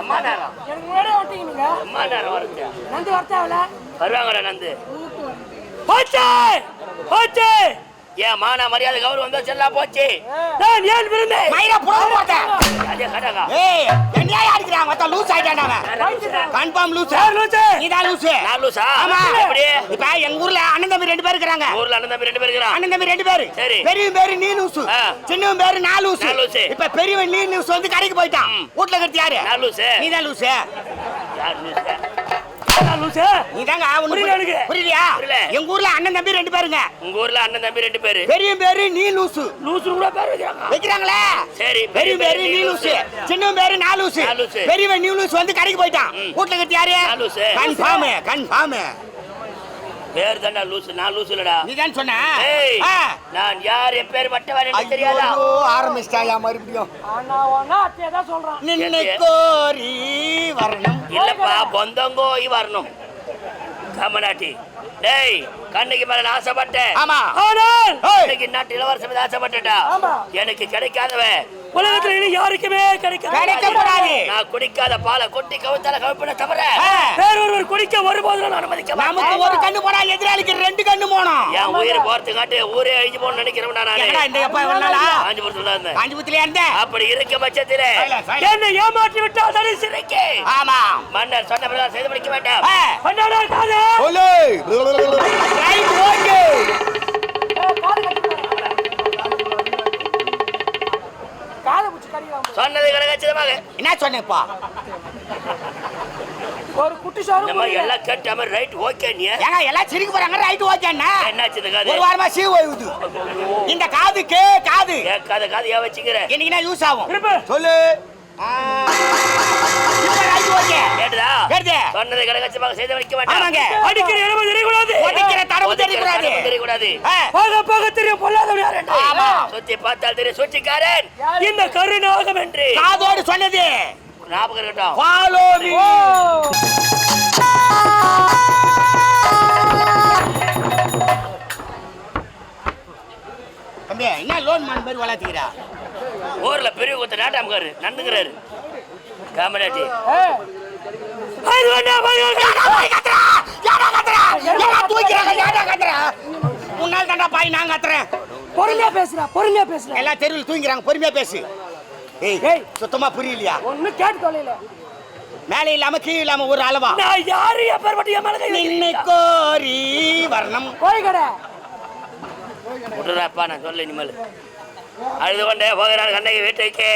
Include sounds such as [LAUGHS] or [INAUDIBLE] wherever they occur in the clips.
எம்மா நேரம்? எனக்கு முன்னாடியே வந்துட்டீங்க எம்மா நேரம் வருது நந்து வரத்தாவில வருவாங்கடா நந்து. போச்சு! போச்சு! ஏன் மான மரியாதை கௌரவம் வந்தா செல்லா போச்சு நான் ஏன் விருந்தேன் மயிரை புடவை போட்டேன். அதே கடகா ஏய், என்னையா அடிக்கிறான்? மொத்தம் லூஸ் ஆயிட்டான்டா அவன். Confirm loose. யார் லூசு? நீதான் லூசு. நான் லூசா ஆமா. எப்படி இப்ப எங்க ஊர்ல அண்ணன் தம்பி ரெண்டு பேர் இருக்கிறாங்க. ஊர்ல அண்ணன் தம்பி ரெண்டு பேர் இருக்கிறான் அண்ணன் தம்பி ரெண்டு பேரு. சரி. பெரியவன் பேரு நீ லூசு. ஆ. சின்னவன் பேரு நான் லூசு. இப்ப பெரியவன் நீ லூசு வந்து கடைக்கு போயிட்டான். வீட்டுல இருக்கிறது யாரு? நான் லூசு. நீதான் லூசு. யார் லூசு புரியல எனக்கு. புரியலையா? புரியல. எங்க ஊர்ல அண்ணன் தம்பி ரெண்டு பேருங்க. உங்க ஊர்ல அண்ணன் தம்பி ரெண்டு பேரு பெரியவன் பேரு நீ லூசு. லூசு கூட பேர் வைக்கிறாங்க வைக்கிறாங்களே சரி பெரியவன் பேரு நீ லூசு. சின்னவன் பேரு நான் லூசு. பெரியவன் நீ லூசு வந்து கடைக்கு போயிட்டான். வீட்டுல இருக்கிறது யாரு? கன்ஃபார்ம் கன்ஃபார்ம் பேர் தான்டா லூசு நான் லூசு இல்லடா நீதான் சொன்ன ஏய் ஆ. நான் யார் என் பேர் வட்டவன் எனக்கு தெரியாதா ஐயோ, ஆரம்பிச்சிட்டாயா மறுபடியும் அண்ணா ஒன்னா அத்தையை தான் சொல்றான் நின்னை கோரி வரணும் இல்லப்பா பொந்தங்கோய் வரணும் கமநாட்டி டேய் கண்ணுக்கு மேல ஆசைப்பட்டேன் ஆமா. ஆனால். இன்னைக்கு நாட்டு ஆசைப்பட்டுட்டா ஆமா. எனக்கு கிடைக்காதவன் உலகத்துல இனி யாருக்குமே கிடைக்காது. நான் குடிக்காத பாலை கொட்டி கவுத்தால கவுப்பின தவிர ஆ. வேறொருவர் குடிக்க ஒருபோதும் நான் அனுமதிக்க நமக்கு மாட்டேன் ஒரு கண்ணு போனா எதிராளிக்கு ரெண்டு கண்ணு போனோம். என் உயிர் போறதுக்காட்டி ஊரே அழிஞ்சு போகணும்னு நினைக்கிறேன் நானு. இந்த எப்ப காஞ்சிபுரத்துல இருந்தேன். காஞ்சிபுரத்துல இருந்த அப்படி இருக்க பட்சத்திலே. என்னை ஏமாற்றி விட்டால் தனி சிறைக்கு. ஆமா. மன்னர் சொன்ன பிரகாரம் செய்து முடிக்க வேண்டாம். ஆ. பண்ணாடா காதா. சொல்லு [LAUGHS] ரைட் ஓகே. சொன்னது கடகச்சிதமாக என்ன சொன்னேப்பா? ஒரு குட்டி சோறு இந்த மாதிரி எல்லாம் கேட்ட ரைட் ஓகே நீ? ஏங்க எல்லாம் சிரிக்க போறாங்க ரைட் ஓகேன்னா என்னாச்சு இந்த ஒரு காது வாரமா சீ ஓய்வுது. இந்த காதுக்கு காது. கேட்காத காது ஏன் வச்சுக்கிற? என்னைக்குனா யூஸ் ஆகும். சொல்லு. சொன்னது செய்து முடிக்க வேண்டாம். ஆமாங்க. அடிக்கிற இடமும் தெரியக்கூடாது. ஒடிக்கிற தடவு ஒடிக்கிற தெரியக்கூடாது. போக போக தெரியும் என்று. சுத்தி பார்த்தால் தெரியும் சூழ்ச்சிக்காரன் யாரு? இந்த கருநாகம் என்று. காதோடு சொன்னது. ஞாபகம் இருக்கட்டும். ஃபாலோ மீ ஓ. தம்பி என்ன லோன் மான் மாதிரி வளர்த்துக்கிறா? ஊர்ல பெரிய குத்த நாட்டாமக்காரு அது வேண்டாம். முன்னாள் தாண்டா பாய் நான் கத்துறேன். பொறுமையா பேசுறா பொறுமையா பேசுறா எல்லா தெருவில் தூங்கிறாங்க பொறுமையா பேசு. ஏய். சுத்தமா புரியலையா? ஒண்ணு கேட்டு தொலைல மேலே இல்லாம கீழே இல்லாம ஒரு அளவா? நான் யாரு என் மேல நின்னை? கோரி வரணும். கோழி கடை நான் சொல்ல இனிமேல். அழுது கொண்டே போகிறார் கண்ணகி வீட்டுக்கு.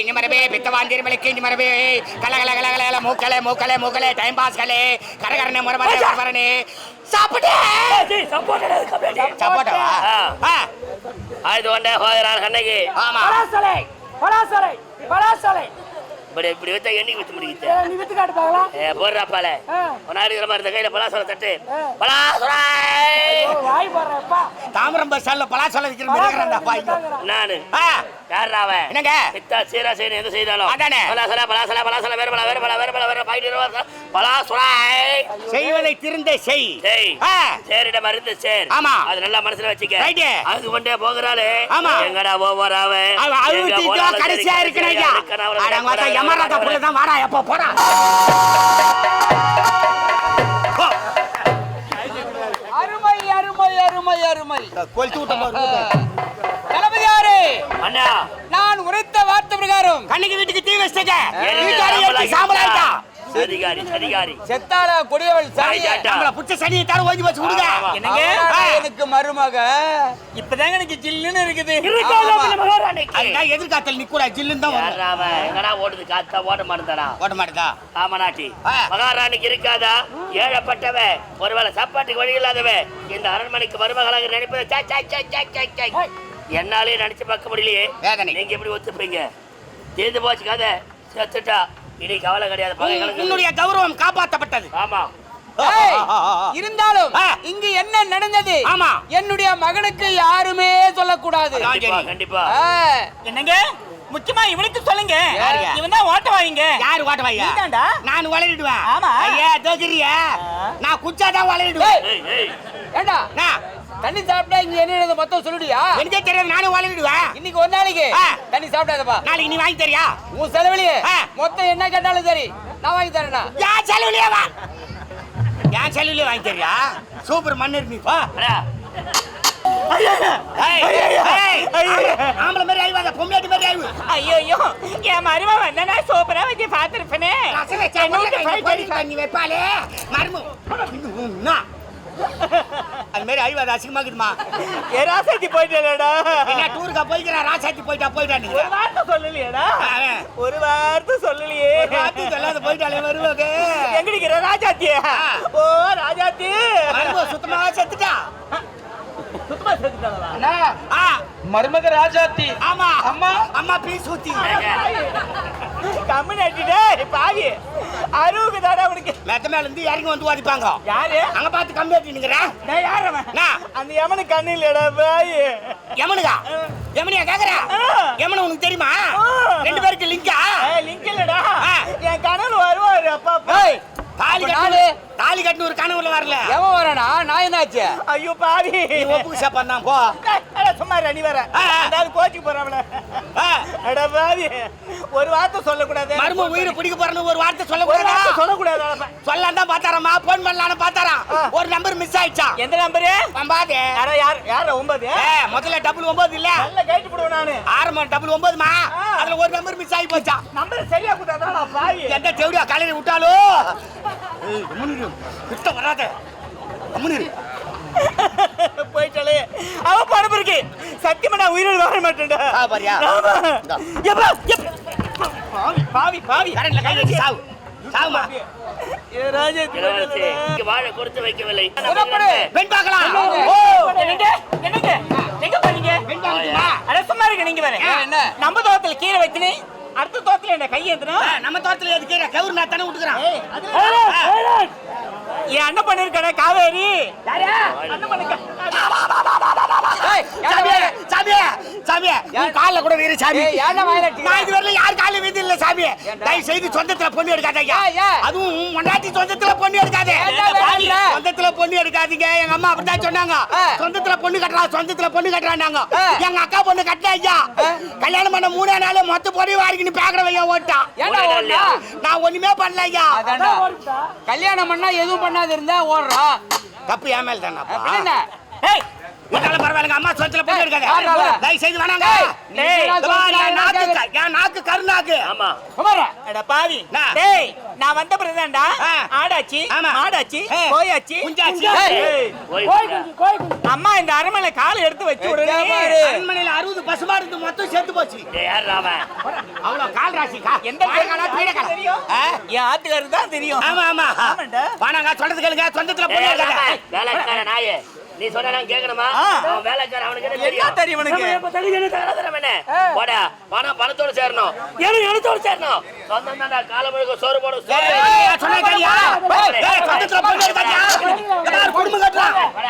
இங்க மரபே பித்தவான் திருமலைக்கு இங்க மரபே கல கல கல கல கல மூக்கலே மூக்கலே மூக்கலே டைம் பாஸ் கலே கரகரனே முறமரே முறமரனே சாப்பிட்டே. சாப்பாட்டவா? அழுது கொண்டே போகிறார் கண்ணகி. ஆமா. பலாசலை பலாசலை பலாசலை. இப்படி இப்படி நீ வித்து போடுறாப்பால மாதிரி இந்த கையில பலாசல தட்டு. ஆ. தாமரம் பஸ் ஸ்டாண்ட்ல பலாசல விக்கிற மிருகறா பாய் நானு. ஆ. யாரா அவன்? என்னங்க? சித்தா சீரா செய்யணும் எது செய்தாலும். அதானே. பலாசல பலாசல பலாசல வேற பலா வேற பலா வேற பலா வேற பாயிட்டு இருவா பலாசுராய் செய்வதை திருந்த செய். ஆ. சேரிட மருந்து சேர். ஆமா. அது நல்லா மனசுல வச்சுக்க. Right. அது கொண்டே போகிறாளே. ஆமா. எங்கடா போறாவ அவ அழுத்திட்டா கடைசியா இருக்கணும் ஐயா அட மொத்த யமராஜா புள்ள தான் வாடா எப்ப போடா கொளுத்தி விட்ட. தளபதியாரே அண்ணா. நான் உரைத்த வார்த்தை பிரகாரம். கண்ணுக்கு வீட்டுக்கு தீ வச்சிட்டீங்க. வீட்டாரி சாம்பல் அதிகாரி அதிகாரி. செத்தாள கொடியவள். நம்மள புடிச்ச சனியை தர ஓஞ்சி வச்சு விடுங்க. ஆமா. என்னங்க. எனக்கு மருமக. இப்பதாங்க எனக்கு ஜில்லுன்னு இருக்குது. அதுதான் எதிர்காத்தல் நிக்கூடா ஜில்லுன்னு தான்? எங்கடா ஓடுது? காத்தா ஓட மாட்டேங்கிறானா ஓட்ட மாட்டேதா? காமநாட்டி. மகாராணிக்கு இருக்காதா? ஏழப்பட்டவ ஒருவேளை சாப்பாட்டுக்கு வழி இல்லாதவ இந்த அரண்மனைக்கு மருமகளாக நினைப்பது சை, சை, சை, சை, சை, சை. ஏய், என்னாலே நினைச்சு பார்க்க முடியலையே. வேதனை. நீங்க எப்படி ஒத்துப்பீங்க? தீர்ந்து போச்சு கதை. செத்துட்டா. இனி கவலை கிடையாது. உன்னுடைய கௌரவம் காப்பாற்றப்பட்டது ஆமா. [LAUGHS] இருந்தாலும். இங்கு என்ன நடந்தது? ஆமா. என்னுடைய மகனுக்கு யாருமே சொல்லக்கூடாது. கண்டிப்பா. என்னங்க? முக்கியமா இவனுக்கு சொல்லுங்க? இவன் தான் ஓட்ட வாங்க யாரு ஓட்ட வையா நீதான்டா. நான் வளரிடுவேன் ஆமா. ஐயா தோக்கிறியா நான் குச்சாதான் வளரிடுவேன் ஏய். ஏய் ஏண்டா? நான் தண்ணி சாப்பிட்டா இங்க என்ன நடந்தது மொத்தம் சொல்லுடியா? எனக்கே தெரியாது நானும் வளரிடுவேன் இன்னைக்கு ஒரு நாளைக்கு. தண்ணி சாப்பிடாதப்பா. நாளைக்கு நீ வாங்கி தரியா? உன் செலவுலயே. மொத்தம் என்ன கேட்டாலும் சரி நான் வாங்கி தரேனா என் செலவுலயே வா. என் செலவுலயே வாங்கி தரியா சூப்பர் நீ அடா, ஏய், ஏய், ஆம்பளை- மாதிரி ஆய்வாத பொம்மையாட்டி மாதிரி ஆய்வு. ஐயோ என் மரும வந்தா சூப்பரா வச்சு பாத்துருப்பேனே பண்ணி வைப்பாளே. மருமு அது மாதிரி ஆய்வாத அசிங்கமாக்குதுமா ராசாத்தி போயிட்டேடா என்ன டூருக்கா போய்க்கிறா? ராசாத்தி போயிட்டா போயிட்டா நீ ஒரு வார்த்தை சொல்லலையேடா. ஒரு வார்த்தை சொல்லலையே. ராத்தி சொல்லாத போயிட்டாலே வருவாங்க. எங்கடிக்கிற ராஜாத்தியா ஓ ராஜாத்தி சுத்தமா செத்துட்டா? சுத்தமா செத்துட்டாளா? ஆ, மருமக ராஜாத்தி ஆமா. அம்மா. அம்மா பீஸ் ஊத்தி கம்மி நட்டிட்டே பாவி. அருவுக்கு தானே அவனுக்கு மெத்த மேல இருந்து இறங்கி வந்து வாதிப்பாங்க யாரு? அங்க பார்த்து கம்பி ஆட்டினுங்கிறா நான் யார் அவன். அந்த எவனுக்கு கண்ணு இல்லடா பாய். யமனுக்கா? யமனியா கேக்குறா. யமனு உனக்கு தெரியுமா. ரெண்டு பேருக்கு லிங்கா? லிங்க் இல்லடா. என் கனவு வருவாரு அப்பா. ஏய் தாலி கட்டு? தாலி கட்டுன்னு ஒரு கனவுல வரல. எவன் வரானா? நான் என்னாச்சு? ஐயோ பாவி. நீ ஒப்புக்கு சாப்பாடு போ. இரு, நீ வர. அதாவது கோச்சுக்கு ஆ, அட பாவி. ஒரு வார்த்தை சொல்லக்கூடாது. மரும உயிரை பிடிக்க போறன்னு ஒரு வார்த்தை சொல்லக்கூடாதா? சொல்லக்கூடாது சொல்லலாம் தான் பாத்தாரம்மா போன் பண்ணலாம்னு பாத்தாராம். ஆ. ஒரு நம்பர் மிஸ் ஆயிடுச்சா? எந்த நம்பரு பம்பாதே அட யார் யார் ஒன்பது? முதல்ல டபுள் ஒன்பது இல்ல? நல்ல கைட்டு போடுவேன் நானு. ஆரம்பம் டபுள் ஒன்பதுமா. அதுல ஒரு நம்பர் மிஸ் ஆகி போச்சா? நம்பர் சரியா கொடுத்தா பாவி. எந்த தேவடியா கலரி விட்டாலோ. கிட்ட வராத. கம்முனு இரு. போயிட்டாலே அவ பணம் இருக்கு சத்தியமா நான் உயிரோடு வாழ மாட்டேன்டா. ஆ, பாரியா? ஆமா. இந்தா. எப்பா, எப்பா. பாவி பாவி பாவி. கரண்ட்ல கை வச்சு சாவு. சாவுமா. ஏ ராஜா இளவரசி இங்க வாழ கொடுத்து வைக்கவில்லை. புறப்படு. பெண் பார்க்கலாம். ஓ. என்னங்க? என்னங்க? எங்க போறீங்க பெண் பார்க்கணுமா அட சும்மா இருங்க நீங்க வேற. என்ன? நம்ம தோட்டத்துல கீரை வச்சுனே அடுத்த தோட்டத்துல என்ன கை ஏத்துனா நம்ம தோட்டத்துல எதுக்கு கவுர் நான் தானே விட்டுக்கிறேன் என் அண்ணன் பண்ணிருக்கட காவேரி. கால்ல கூட வீரு சாமி? நான் இது வரல யார் கால்ல வீது இல்ல சாமி? தயவு செய்து சொந்தத்துல பொண்ணு எடுக்காத ஐயா ஏன், ஏன்? அதுவும் பொண்டாட்டி சொந்தத்துல பொண்ணு எடுக்காதே? சொந்தத்துல பொண்ணு எடுக்காதீங்க. எங்க அம்மா அப்படிதான் சொன்னாங்க. சொந்தத்துல பொண்ணு கட்டுறா சொந்தத்துல பொண்ணு கட்டுறாங்க. எங்க அக்கா பொண்ணு கட்டின ஐயா. கல்யாணம் பண்ண மூணே நாள் மொத்த பொடி வாரிக்கின்னு பேக்கற வையா ஓட்டான்? நான் ஒண்ணுமே பண்ணல ஐயா. கல்யாணம் பண்ணா எதுவும் பண்ணாது இருந்தா ஓடுறான் தப்பு ஏன் மேல தானே இருந்தாலும் பரவாயில்லைங்க. அம்மா சொந்தத்துல பொண்ணு எடுக்காத. யாருனால? தயவு செய்து வேணாங்க. நாக்கு கருநாக்கு. ஆமா. பாவி? டேய் நான் வந்த பிறகுதான்டா. ஆடாச்சி ஏ. கோயாச்சி குஞ்சாச்சி. ஏய். ஏய், போய் கோய் குஞ்சு கோய் குஞ்சு. அம்மா இந்த அரமனை கால் எடுத்து வச்சு உடனே. அரண்மனையில அறுபது பசுமாடு இருந்து மொத்தம் செத்து போச்சு. அவ்வளவு கால் ராசி எந்த? தெரியும்? என் தான் தெரியும். ஆமா ஆமா. ஆமாண்டா. வானாங்க சொல்றது கேளுங்க. சொந்தத்துல நாயே. நீ சொன்னா ஆ. அவன் வேலைக்கார அவனுக்கு என்ன தெரியும்? என்ன? போடா பணம் பணத்தோட சேரணும். எனக்கு எனத்தோட சேரணும்? சொந்தம் காலம் முழுக்க சோறு போடும் சொன்னா